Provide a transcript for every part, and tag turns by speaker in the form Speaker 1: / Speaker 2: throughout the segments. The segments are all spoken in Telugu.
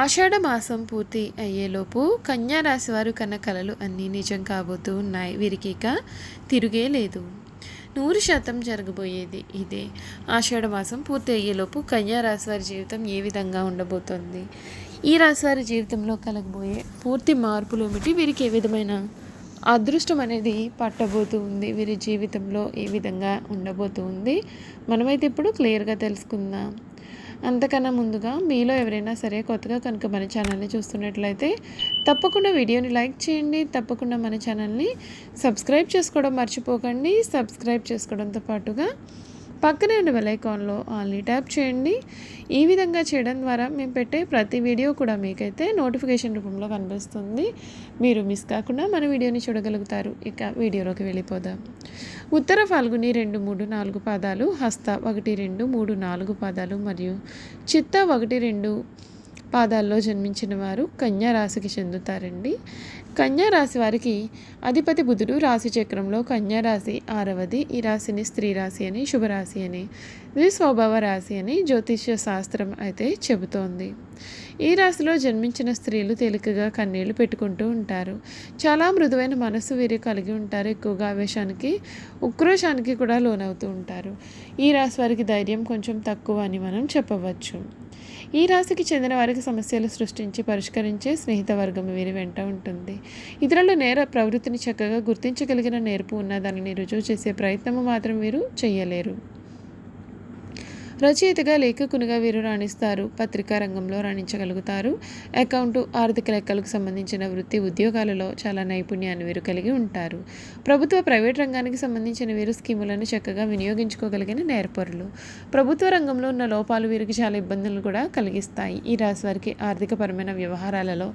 Speaker 1: ఆషాఢ మాసం పూర్తి అయ్యేలోపు కన్యారాశి వారు కన్న కలలు అన్నీ నిజం కాబోతూ ఉన్నాయి. వీరికి ఇక తిరిగే లేదు. నూరు శాతం జరగబోయేది ఇదే. ఆషాఢ మాసం పూర్తి అయ్యేలోపు కన్యారాశి వారి జీవితం ఏ విధంగా ఉండబోతోంది? ఈ రాశి వారి జీవితంలో కలగబోయే పూర్తి మార్పులు ఏమిటి? వీరికి ఏ విధమైన అదృష్టం అనేది పట్టబోతూ ఉంది? వీరి జీవితంలో ఏ విధంగా ఉండబోతుంది మనమైతే ఇప్పుడు క్లియర్గా తెలుసుకుందాం. అంతకన్నా ముందుగా మీలో ఎవరైనా సరే కొత్తగా కనుక మన ఛానల్ని చూస్తున్నట్లయితే తప్పకుండా వీడియోని లైక్ చేయండి తప్పకుండా మన ఛానల్ని సబ్స్క్రైబ్ చేసుకోవడం మర్చిపోకండి. సబ్స్క్రైబ్ చేసుకోవడంతో పాటుగా పక్కనే ఉన్న బెలైకాన్లో ఆల్ని ట్యాప్ చేయండి. ఈ విధంగా చేయడం ద్వారా మేము పెట్టే ప్రతి వీడియో కూడా మీకైతే నోటిఫికేషన్ రూపంలో కనిపిస్తుంది. మీరు మిస్ కాకుండా మన వీడియోని చూడగలుగుతారు. ఇక వీడియోలోకి వెళ్ళిపోదాం. ఉత్తర ఫాల్గుని రెండు మూడు నాలుగు పాదాలు హస్త ఒకటి రెండు మూడు నాలుగు పాదాలు మరియు చిత్త ఒకటి రెండు పాదాల్లో జన్మించిన వారు కన్యా రాశికి చెందుతారండి. కన్యా రాశి వారికి అధిపతి బుధుడు రాశి చక్రంలో కన్యా రాశి ఆరవది ఈ రాశిని స్త్రీ రాశి అని శుభరాశి అని ద్విస్వభావ రాశి అని జ్యోతిష్య శాస్త్రం అయితే చెబుతోంది. ఈ రాశిలో జన్మించిన స్త్రీలు తేలికగా కన్నీళ్ళు పెట్టుకుంటూ ఉంటారు. చాలా మృదువైన మనసు వీరు కలిగి ఉంటారు. ఎక్కువగా ఆవేశానికి ఉక్రోషానికి కూడా లోనవుతూ ఉంటారు. ఈ రాశి వారికి ధైర్యం కొంచెం తక్కువ అని మనం చెప్పవచ్చు. ఈ రాశికి చెందిన వారికి సమస్యలు సృష్టించి పరిష్కరించే స్నేహిత వర్గం వీరి వెంట ఉంటుంది. ఇతరుల నేర ప్రవృత్తిని చక్కగా గుర్తించగలిగిన నేర్పు ఉన్న దానిని రుజువు చేసే ప్రయత్నము మాత్రం వీరు చేయలేరు. రచయితగా లేఖకునిగా వీరు రాణిస్తారు. పత్రికా రంగంలో రాణించగలుగుతారు. అకౌంటు ఆర్థిక లెక్కలకు సంబంధించిన వృత్తి ఉద్యోగాలలో చాలా నైపుణ్యాన్ని వీరు కలిగి ఉంటారు. ప్రభుత్వ ప్రైవేట్ రంగానికి సంబంధించిన వీరు స్కీములను చక్కగా వినియోగించుకోగలిగిన నేర్పరులు. ప్రభుత్వ రంగంలో ఉన్న లోపాలు వీరికి చాలా ఇబ్బందులు కూడా కలిగిస్తాయి. ఈ రాశి వారికి ఆర్థికపరమైన వ్యవహారాలలో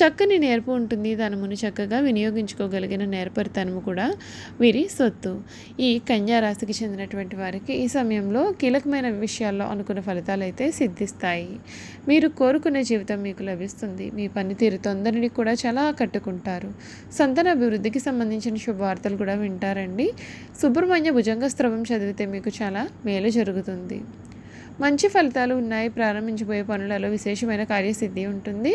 Speaker 1: చక్కని నేర్పు ఉంటుంది. ధనమును చక్కగా వినియోగించుకోగలిగిన నేర్పరితనము కూడా వీరి సొత్తు. ఈ కన్యా రాశికి చెందినటువంటి వారికి ఈ సమయంలో కీలకమైన విషయాల్లో అనుకున్న ఫలితాలు అయితే సిద్ధిస్తాయి. మీరు కోరుకునే జీవితం మీకు లభిస్తుంది. మీ పనితీరు తొందరని కూడా చాలా ఆకట్టుకుంటారు సంతాన అభివృద్ధికి సంబంధించిన శుభవార్తలు కూడా వింటారండి. సుబ్రహ్మణ్య భుజంగ స్త్రవం చదివితే మీకు చాలా మేలు జరుగుతుంది. మంచి ఫలితాలు ఉన్నాయి. ప్రారంభించబోయే పనులలో విశేషమైన కార్యసిద్ధి ఉంటుంది.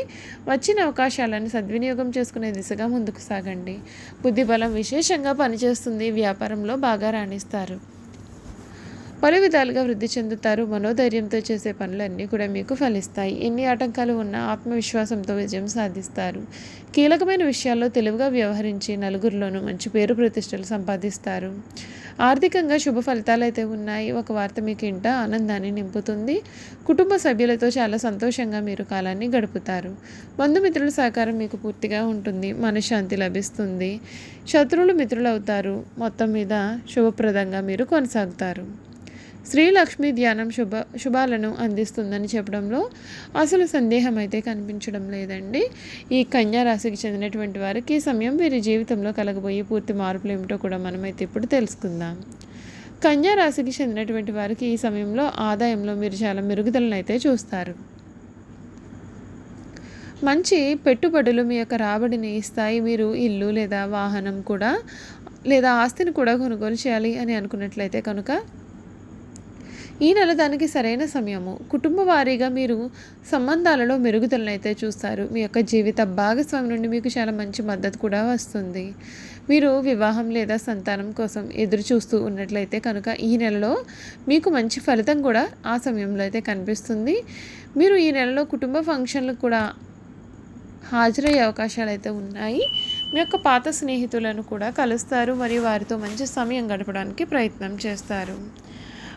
Speaker 1: వచ్చిన అవకాశాలను సద్వినియోగం చేసుకునే దిశగా ముందుకు సాగండి. బుద్ధిబలం విశేషంగా పనిచేస్తుంది. వ్యాపారంలో బాగా రాణిస్తారు. పలు విధాలుగా వృద్ధి చెందుతారు. మనోధైర్యంతో చేసే పనులన్నీ కూడా మీకు ఫలిస్తాయి. ఎన్ని ఆటంకాలు ఉన్నా ఆత్మవిశ్వాసంతో విజయం సాధిస్తారు. కీలకమైన విషయాల్లో తెలివిగా వ్యవహరించి నలుగురిలోనూ మంచి పేరు ప్రతిష్టలు సంపాదిస్తారు. ఆర్థికంగా శుభ ఫలితాలు అయితే ఉన్నాయి. ఒక వార్త మీకు ఇంట ఆనందాన్ని నింపుతుంది. కుటుంబ సభ్యులతో చాలా సంతోషంగా మీరు కాలాన్ని గడుపుతారు. బంధుమిత్రుల సహకారం మీకు పూర్తిగా ఉంటుంది. మనశ్శాంతి లభిస్తుంది. శత్రువులు మిత్రులు అవుతారు మొత్తం మీద శుభప్రదంగా మీరు కొనసాగుతారు. శ్రీలక్ష్మి ధ్యానం శుభ శుభాలను అందిస్తుందని చెప్పడంలో అసలు సందేహం అయితే కనిపించడం లేదండి. ఈ కన్యా రాశికి చెందినటువంటి వారికి ఈ సమయం వీరి జీవితంలో కలగబోయే పూర్తి మార్పులు ఏమిటో కూడా మనమైతే ఇప్పుడు తెలుసుకుందాం. కన్యా రాశికి చెందినటువంటి వారికి ఈ సమయంలో ఆదాయంలో మీరు చాలా మెరుగుదలను అయితే చూస్తారు. మంచి పెట్టుబడులు మీ యొక్క రాబడిని ఇస్తాయి. మీరు ఇల్లు లేదా వాహనం కూడా లేదా ఆస్తిని కూడా కొనుగోలు చేయాలి అని అనుకున్నట్లయితే కనుక ఈ నెల దానికి సరైన సమయము. కుటుంబ వారీగా మీరు సంబంధాలలో మెరుగుదలను అయితే చూస్తారు. మీ యొక్క జీవిత భాగస్వామి నుండి మీకు చాలా మంచి మద్దతు కూడా వస్తుంది. మీరు వివాహం లేదా సంతానం కోసం ఎదురు చూస్తూ ఉన్నట్లయితే కనుక ఈ నెలలో మీకు మంచి ఫలితం కూడా ఆ సమయంలో అయితే కనిపిస్తుంది. మీరు ఈ నెలలో కుటుంబ ఫంక్షన్లకు కూడా హాజరయ్యే అవకాశాలు అయితే ఉన్నాయి. మీ యొక్క పాత స్నేహితులను కూడా కలుస్తారు. మరియు వారితో మంచి సమయం గడపడానికి ప్రయత్నం చేస్తారు.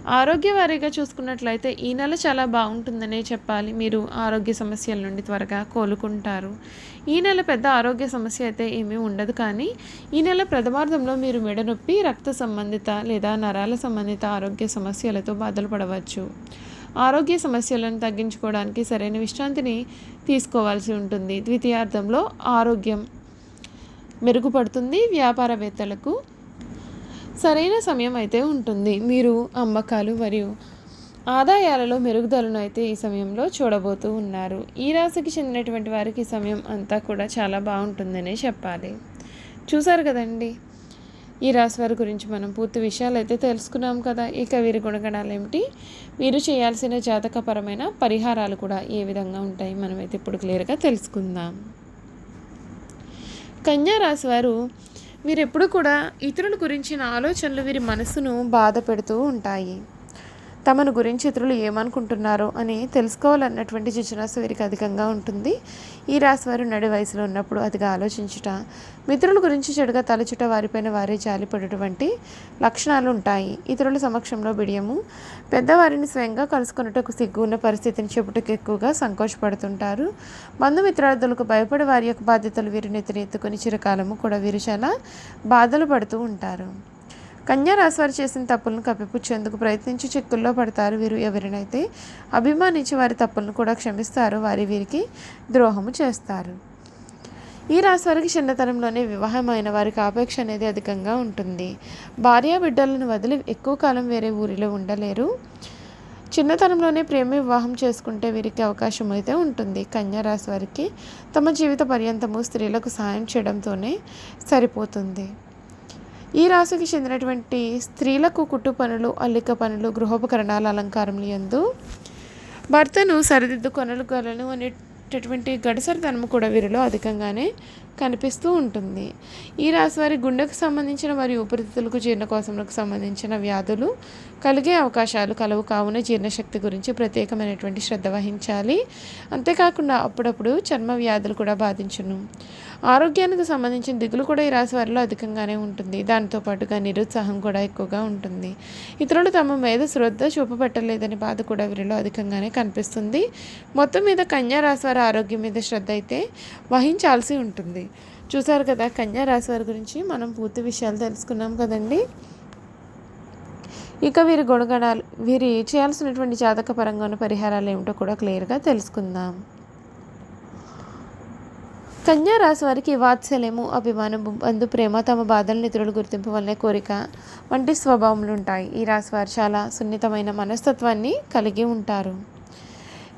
Speaker 1: ఆరోగ్య వారీగా చూసుకున్నట్లయితే ఈ నెల చాలా బాగుంటుందనే చెప్పాలి. మీరు ఆరోగ్య సమస్యల నుండి త్వరగా కోలుకుంటారు. ఈ నెల పెద్ద ఆరోగ్య సమస్య అయితే ఏమీ ఉండదు కానీ ఈ నెల ప్రథమార్థంలో మీరు మెడ నొప్పి రక్త సంబంధిత లేదా నరాల సంబంధిత ఆరోగ్య సమస్యలతో బాధలు పడవచ్చు. ఆరోగ్య సమస్యలను తగ్గించుకోవడానికి సరైన విశ్రాంతిని తీసుకోవాల్సి ఉంటుంది. ద్వితీయార్థంలో ఆరోగ్యం మెరుగుపడుతుంది. వ్యాపారవేత్తలకు సరైన సమయం అయితే ఉంటుంది. మీరు అమ్మకాలు మరియు ఆదాయాలలో మెరుగుదలను అయితే ఈ సమయంలో చూడబోతూ ఉన్నారు. ఈ రాశికి చెందినటువంటి వారికి ఈ సమయం అంతా కూడా చాలా బాగుంటుందనే చెప్పాలి. చూసారు కదండి? ఈ రాశి వారి గురించి మనం పూర్తి విషయాలు అయితే తెలుసుకున్నాం కదా. ఇక వీరి గుణగణాలు ఏమిటి? వీరు చేయాల్సిన జాతకపరమైన పరిహారాలు కూడా ఏ విధంగా ఉంటాయి? మనమైతే ఇప్పుడు క్లియర్గా తెలుసుకుందాం. కన్యా రాశి వారు వీరెప్పుడు కూడా ఇతరుల గురించిన ఆలోచనలు వీరి మనసును బాధ పెడుతూ ఉంటాయి. తమను గురించి ఇతరులు ఏమనుకుంటున్నారో అని తెలుసుకోవాలన్నటువంటి జిజ్ఞాస వీరికి అధికంగా ఉంటుంది. ఈ రాశి వారు నడి వయసులో ఉన్నప్పుడు అదిగా ఆలోచించుట మిత్రుల గురించి చెడుగా తలచుట వారిపైన వారే జాలిపడేటువంటి లక్షణాలు ఉంటాయి. ఇతరుల సమక్షంలో బిడియము పెద్దవారిని స్వయంగా కలుసుకున్నట్టుకు సిగ్గు ఉన్న పరిస్థితిని చెప్పుటకు ఎక్కువగా సంకోచపడుతుంటారు. బంధుమిత్రార్థులకు భయపడి వారి యొక్క బాధ్యతలు వీరిని ఎత్తుకుని చిరకాలము కూడా వీరు చాలా బాధలు పడుతూ ఉంటారు. కన్యారాశి వారు చేసిన తప్పులను కప్పిపుచ్చేందుకు ప్రయత్నించి చిక్కుల్లో పడతారు వీరు ఎవరినైతే అభిమానించి వారి తప్పులను కూడా క్షమిస్తారు వారి వీరికి ద్రోహము చేస్తారు. ఈ రాశి వారికి చిన్నతనంలోనే వివాహమైన వారికి ఆపేక్ష అనేది అధికంగా ఉంటుంది. భార్య బిడ్డలను వదిలి ఎక్కువ కాలం వేరే ఊరిలో ఉండలేరు. చిన్నతనంలోనే ప్రేమ వివాహం చేసుకుంటే వీరికి అవకాశం అయితే ఉంటుంది. కన్యారాశి వారికి తమ జీవిత పర్యంతము స్త్రీలకు సాయం చేయడంతోనే సరిపోతుంది. ఈ రాశికి చెందినటువంటి స్త్రీలకు కుట్టు పనులు అల్లిక పనులు గృహోపకరణాల అలంకారములు ఎందు భర్తను సరిదిద్దు కొనలు కొనలు అనేటటువంటి గడసరితనము కూడా వీరిలో అధికంగానే కనిపిస్తూ ఉంటుంది. ఈ రాశి వారి గుండెకు సంబంధించిన మరియు ఊపిరితిత్తులకు జీర్ణకోశములకు సంబంధించిన వ్యాధులు కలిగే అవకాశాలు కలవు. కావున జీర్ణశక్తి గురించి ప్రత్యేకమైనటువంటి శ్రద్ధ వహించాలి. అంతేకాకుండా అప్పుడప్పుడు చర్మ వ్యాధులు కూడా బాధించును. ఆరోగ్యానికి సంబంధించిన దిగులు కూడా ఈ రాశి వారిలో అధికంగానే ఉంటుంది. దానితో పాటుగా నిరుత్సాహం కూడా ఎక్కువగా ఉంటుంది. ఇతరులు తమ మీద శ్రద్ధ చూపబట్టలేదని బాధ కూడా వీరిలో అధికంగానే కనిపిస్తుంది. మొత్తం మీద కన్యా రాశి వారి ఆరోగ్యం మీద శ్రద్ధ అయితే వహించాల్సి ఉంటుంది. చూసారు కదా కన్యా రాశి వారి గురించి మనం పూర్తి విషయాలు తెలుసుకున్నాం కదండి. ఇక వీరి గుణగణాలు వీరి చేయాల్సినటువంటి జాతక పరంగా ఉన్న పరిహారాలు ఏమిటో కూడా క్లియర్గా తెలుసుకుందాం. కన్యా రాశి వారికి వాత్సల్యము అభిమానం బంధు ప్రేమ తమ బాధలను నిధులు గుర్తింపు వల్లనే కోరిక వంటి స్వభావములు ఉంటాయి. ఈ రాశి వారు చాలా సున్నితమైన మనస్తత్వాన్ని కలిగి ఉంటారు.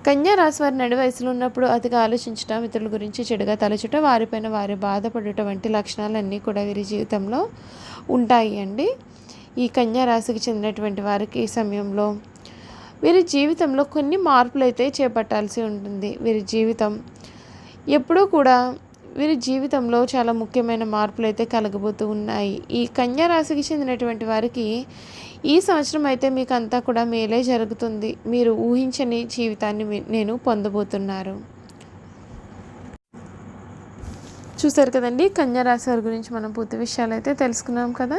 Speaker 1: కన్యా రాశి వారి నడి వయసులో ఉన్నప్పుడు అతిగా ఆలోచించటం ఇతరుల గురించి చెడుగా తలచుట వారిపైన వారి బాధపడటం వంటి లక్షణాలన్నీ కూడా వీరి జీవితంలో ఉంటాయి అండి. ఈ కన్యా రాశికి చెందినటువంటి వారికి ఈ సమయంలో వీరి జీవితంలో కొన్ని మార్పులు అయితే చేపట్టాల్సి ఉంటుంది. వీరి జీవితం ఎప్పుడూ కూడా వీరి జీవితంలో చాలా ముఖ్యమైన మార్పులు అయితే కలగబోతూ ఉన్నాయి. ఈ కన్యా రాశికి చెందినటువంటి వారికి ఈ సంవత్సరం అయితే మీకు అంతా కూడా మేలే జరుగుతుంది. మీరు ఊహించని జీవితాన్ని నేను పొందబోతున్నారు. చూసారు కదండి? కన్యా రాశి వారి గురించి మనం పూర్తి విషయాలు అయితే తెలుసుకున్నాం కదా?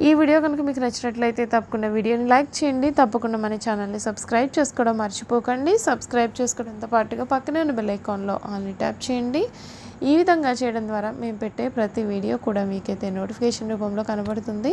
Speaker 1: ఈ వీడియో కనుక మీకు నచ్చినట్లయితే తప్పకుండా వీడియోని లైక్ చేయండి. తప్పకుండా మన ఛానల్ని సబ్స్క్రైబ్ చేసుకోవడం మర్చిపోకండి. సబ్స్క్రైబ్ చేసుకోవడంతో పాటుగా పక్కనే ఉన్న బెల్ ఐకాన్లో ఆన్లీ ట్యాప్ చేయండి. ఈ విధంగా చేయడం ద్వారా మేము పెట్టే ప్రతి వీడియో కూడా మీకైతే నోటిఫికేషన్ రూపంలో కనబడుతుంది.